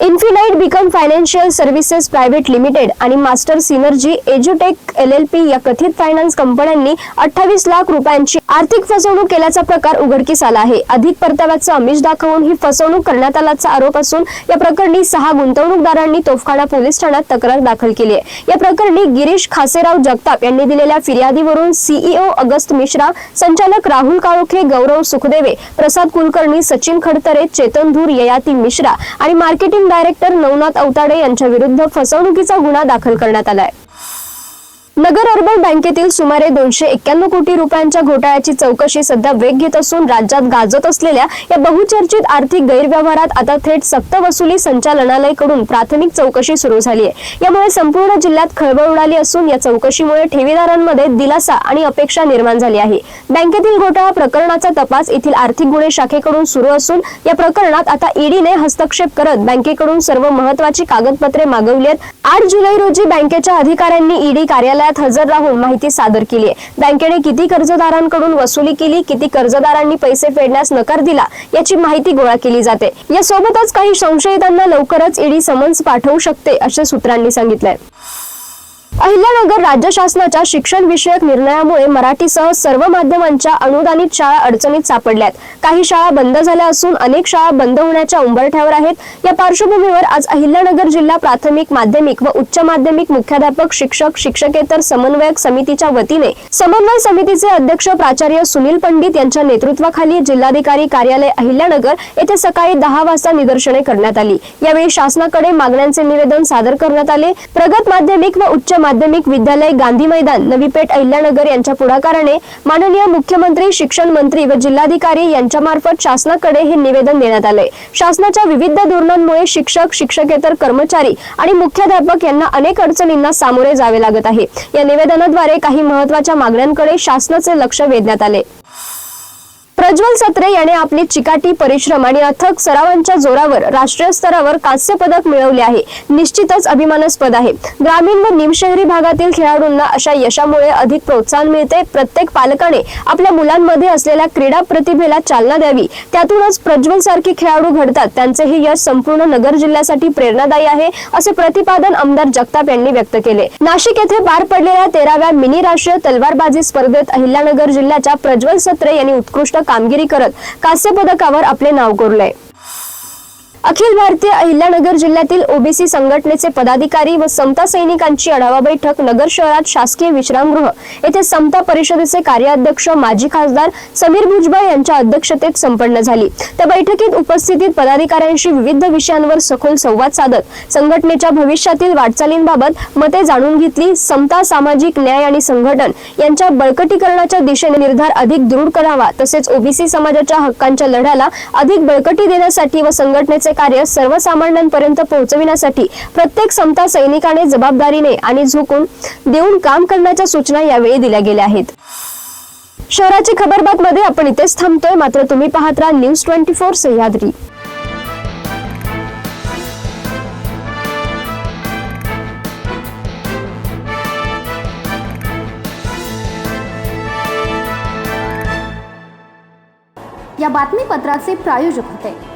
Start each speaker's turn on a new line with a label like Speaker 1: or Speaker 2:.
Speaker 1: Infinite become financial services private limited आणि master synergy एज्युटेक L L P या कथित फायनान्स कंपन्यांनी अठ्ठावीस लाख रुपयांची आर्थिक फसवणूक केल्याचा प्रकार उघडकीस आला आहे. अधिक परताव्याचं अमिष दाखवून ही फसवणूक करण्यात आल्याचा आरोप असून या प्रकरणी सहा गुंतवणूकदारांनी तोफखाना पोलीस ठाण्यात तक्रार दाखल केली आहे. या प्रकरणी गिरीश खासेराव जगताप यांनी दिलेल्या फिर्यादीवरून सीईओ अगस्त मिश्रा संचालक राहुल काळोखे गौरव सुखदेवे प्रसाद कुलकर्णी सचिन खडतरे चेतन धूर ययाती मिश्रा आणि मार्केटिंग डायरेक्टर नवनाथ अवताडे यांच्या विरुद्ध फसवणुकीचा गुन्हा दाखल करण्यात आलाय. नगर अर्बन बँकेतील सुमारे दोनशे एक्क्याण्णव कोटी रुपयांच्या घोटाळ्याची चौकशी सध्या वेग घेत असून राज्यात गाजत असलेल्या या बहुचर्चित आर्थिक गैरव्यवहारात आता थेट सक्त वसुली प्राथमिक चौकशी सुरू झाली आहे. यामुळे संपूर्ण जिल्ह्यात खळबळ उडाली असून या चौकशीमुळे ठेवीदारांमध्ये दिलासा आणि अपेक्षा निर्माण झाली आहे. बँकेतील घोटाळा प्रकरणाचा तपास येथील आर्थिक गुन्हे शाखेकडून सुरू असून या प्रकरणात आता ईडीने हस्तक्षेप करत बँकेकडून सर्व महत्वाची कागदपत्रे मागवली आहेत. आठ जुलै रोजी बँकेच्या अधिकाऱ्यांनी ईडी कार्यालयात हजर राहून माहिती सादर केली आहे. बँकेने किती कर्जदारांकडून वसुली केली किती कर्जदारांनी पैसे फेडण्यास नकार दिला याची माहिती गोळा केली जाते. यासोबतच काही संशयितांना लवकरच ईडी समन्स पाठवू शकते असे सूत्रांनी सांगितलंय. अहिल्यानगर राज्य शासनाच्या शिक्षण विषयक निर्णयामुळे मराठीसह सर्व माध्यमांच्या अनुदानित शाळा अडचणीत सापडल्यात. काही शाळा बंद झाल्या असून अनेक शाळा बंद होण्याच्या उंबरठ्यावर आहेत. या पार्श्वभूमीवर आज अहिल्यानगर जिल्हा प्राथमिक माध्यमिक व उच्च माध्यमिक मुख्याध्यापक शिक्षक शिक्षकेतर समन्वयक समितीच्या वतीने समन्वय समितीचे अध्यक्ष प्राचार्य सुनील पंडित यांच्या नेतृत्वाखाली जिल्हाधिकारी कार्यालय अहिल्यानगर येथे सकाळी दहा वाजता निदर्शने करण्यात आली. यावेळी शासनाकडे मागण्यांचे निवेदन सादर करण्यात आले. प्रगत माध्यमिक व उच्च माध्यमिक विद्यालय गांधी मैदान नवी पेठ अहिल्यानगर यांच्या पुढाकाराने माननीय मुख्यमंत्री शिक्षण मंत्री व जिल्हाधिकारी यांच्यामार्फत शासनाकडे हे निवेदन देण्यात आले. शासनाच्या विविध धोरणांमुळे शिक्षक शिक्षकेतर कर्मचारी आणि मुख्याध्यापक यांना अनेक अडचणींना सामोरे जावे लागत आहे. या निवेदनाद्वारे काही महत्त्वाच्या मागण्यांकडे शासनाचे लक्ष वेधण्यात आले. प्रज्वल सत्रे याने आपली चिकाटी परिश्रम आणि अथक सरावांच्या जोरावर राष्ट्रीय स्तरावर कांस्य पदक मिळवले आहे. निश्चितच अभिमानास्पद आहे. ग्रामीण व निमशहरी भागातील खेळाडूंना अशा यशामुळे अधिक प्रोत्साहन मिळते. प्रत्येक पालकाने आपल्या मुलांमध्ये असलेल्या क्रीडा प्रतिभेला चालना द्यावी. त्यातूनच प्रज्वल सारखे खेळाडू घडतात. त्यांचे हे यश संपूर्ण नगर जिल्ह्यासाठी प्रेरणादायी आहे असे प्रतिपादन आमदार जगताप यांनी व्यक्त केले. नाशिक येथे पार पडलेल्या तेराव्या मिनी राष्ट्रीय तलवारबाजी स्पर्धेत अहिल्यानगर जिल्ह्याच्या प्रज्वल सत्रे यांनी उत्कृष्ट कामगिरी करत कांस्य पदकावर आपले नाव कोरलंय. अखिल भारतीय अहिल्यानगर जिल्ह्यातील ओबीसी संघटनेचे पदाधिकारी व समता सैनिकांची आढावा बैठक नगर शहरात शासकीय विश्रामगृह येथे समता परिषदेचे कार्याध्यक्ष माजी खासदार समीर भुजबळ यांच्या अध्यक्षतेत संपन्न झाली. त्या बैठकीत उपस्थितीत पदाधिकाऱ्यांशी विविध विषयांवर सखोल संवाद साधत संघटनेच्या भविष्यातील वाटचालींबाबत मते जाणून घेतली. समता सामाजिक न्याय आणि संघटन यांच्या बळकटीकरणाच्या दिशेने निर्धार अधिक दृढ करावा तसेच ओबीसी समाजाच्या हक्कांच्या लढ्याला अधिक बळकटी देण्यासाठी व संघटनेचे कार्य सर्वसामान्यांपर्यंत पोहोचविण्यासाठी प्रत्येक समता सैनिकाने जबाबदारीने आणि झुकून देऊन काम करण्याच्या सूचना यावेळी दिल्या गेल्या आहेत. शहराची खबरबात मध्ये आपण इथेच थांबतोय. मात्र तुम्ही पाहत राहा न्यूज ट्वेंटी फोर सह्याद्री. या बातमीपत्राचे प्रायोजक होते.